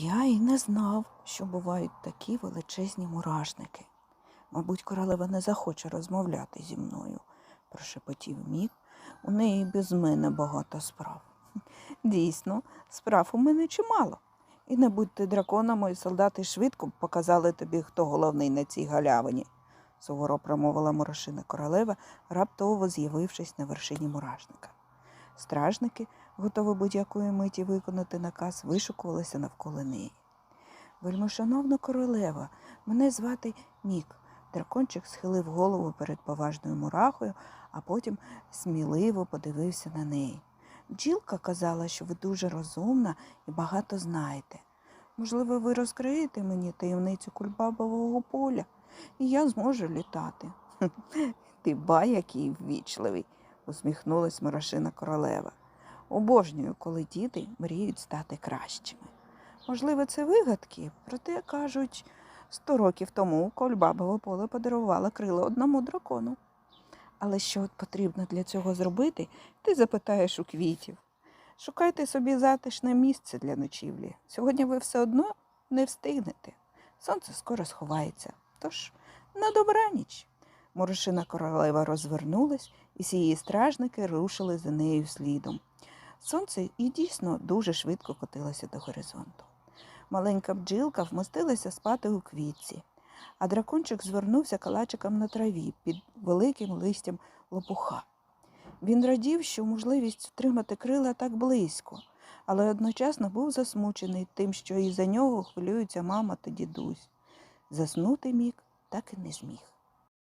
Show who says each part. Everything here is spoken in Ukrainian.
Speaker 1: Я і не знав, що бувають такі величезні муражники. Мабуть, королева не захоче розмовляти зі мною, прошепотів міг. У неї без мене багато справ. Дійсно, справ у мене чимало. І не будьте драконом, мої солдати швидко показали тобі, хто головний на цій галявині, суворо промовила мурашина королева, раптово з'явившись на вершині муражника. Стражники, готові будь-якої миті виконати наказ, вишукувалися навколо неї. Вельмишановна королева, мене звати Мік. Дракончик схилив голову перед поважною мурахою, а потім сміливо подивився на неї. Бджілка казала, що ви дуже розумна і багато знаєте. Можливо, ви розкриєте мені таємницю кульбабового поля, і я зможу літати. Ти ба, який ввічливий, усміхнулась Мурашина королева. Обожнюю, коли діти мріють стати кращими. Можливо, це вигадки, проте кажуть, сто років тому Кольбабове поле подарувало крила одному дракону. Але що от потрібно для цього зробити, ти запитаєш у квітів. Шукайте собі затишне місце для ночівлі. Сьогодні ви все одно не встигнете. Сонце скоро сховається. Тож на добраніч. Морошина королева розвернулась, і всі її стражники рушили за нею слідом. Сонце і дійсно дуже швидко котилося до горизонту. Маленька бджілка вмостилася спати у квітці, а дракончик звернувся калачиком на траві під великим листям лопуха. Він радів, що можливість втримати крила так близько, але одночасно був засмучений тим, що і за нього хвилюються мама та дідусь. Заснути міг так і не зміг.